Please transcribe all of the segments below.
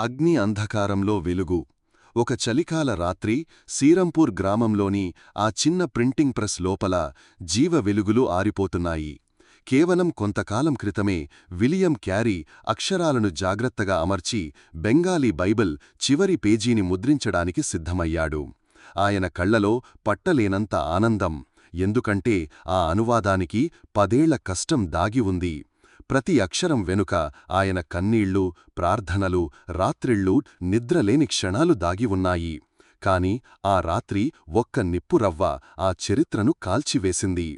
అగ్ని అంధకారంలో వెలుగు. ఒక చలికాల రాత్రి సీరంపూర్ గ్రామంలోని ఆ చిన్న ప్రింటింగ్ ప్రెస్ లోపల జీవ వెలుగులు ఆరిపోతున్నాయి. కేవలం కొంతకాలం క్రితమే విలియం క్యారీ అక్షరాలను జాగ్రత్తగా అమర్చి బెంగాలీ బైబిల్ చివరి పేజీని ముద్రించడానికి సిద్ధమయ్యాడు. ఆయన కళ్ళలో పట్టలేనంత ఆనందం. ఎందుకంటే ఆ అనువాదానికి పదేళ్ళ కష్టం దాగి ఉంది. ప్రతి అక్షరం వెనుక ఆయన కన్నీళ్ళు ప్రార్థనలు రాత్రిళ్ళు నిద్రలేని క్షణాలు దాగి ఉన్నాయి. కాని ఆ రాత్రి ఒక్క నిప్పురవ్వ ఆ చరిత్రను కాల్చివేసింది.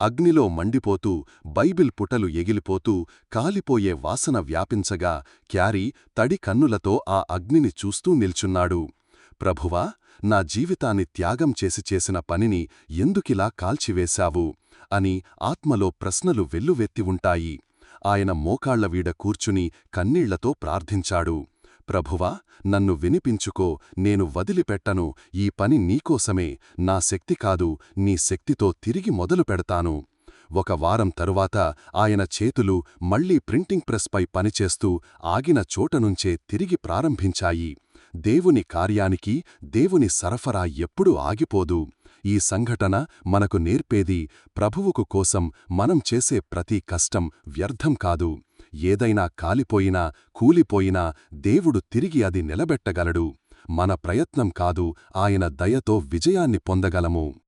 అగ్నిలో మండిపోతూ బైబిల్ పుటలు ఎగిలిపోతూ కాలిపోయే వాసన వ్యాపించగా క్యారీ తడి కన్నులతో ఆ అగ్నిని చూస్తూ నిల్చున్నాడు. ప్రభువా నా జీవితాన్ని త్యాగం చేసి చేసిన పనిని ఎందుకిలా కాల్చివేశావు? అని ఆత్మలో ప్రశ్నలు వెల్లువెత్తి ఉంటాయి. ఆయన మోకాళ్ళవీడ కూర్చుని కన్నీళ్ళతో ప్రార్థించాడు. ప్రభువా నన్ను వినిపించుకో నేను వదిలిపెట్టను ఈ పని నీకోసమే నా శక్తి కాదు నీ శక్తితో తిరిగి మొదలు పెడతాను. ఒక వారం తరువాత ఆయన చేతులు మళ్ళీ ప్రింటింగ్ ప్రెస్పై పనిచేస్తూ ఆగిన చోటనుంచే తిరిగి ప్రారంభించాయి. దేవుని కార్యానికి దేవుని సరఫరా ఎప్పుడూ ఆగిపోదు. ఈ సంఘటన మనకు నేర్పేది ప్రభువుకు కోసం మనం చేసే ప్రతి కష్టం వ్యర్థం కాదు. ఏదైనా కాలిపోయినా కూలిపోయినా దేవుడు తిరిగి అది నిలబెట్టగలడు. మన ప్రయత్నం కాదు ఆయన దయతో విజయాన్ని పొందగలము.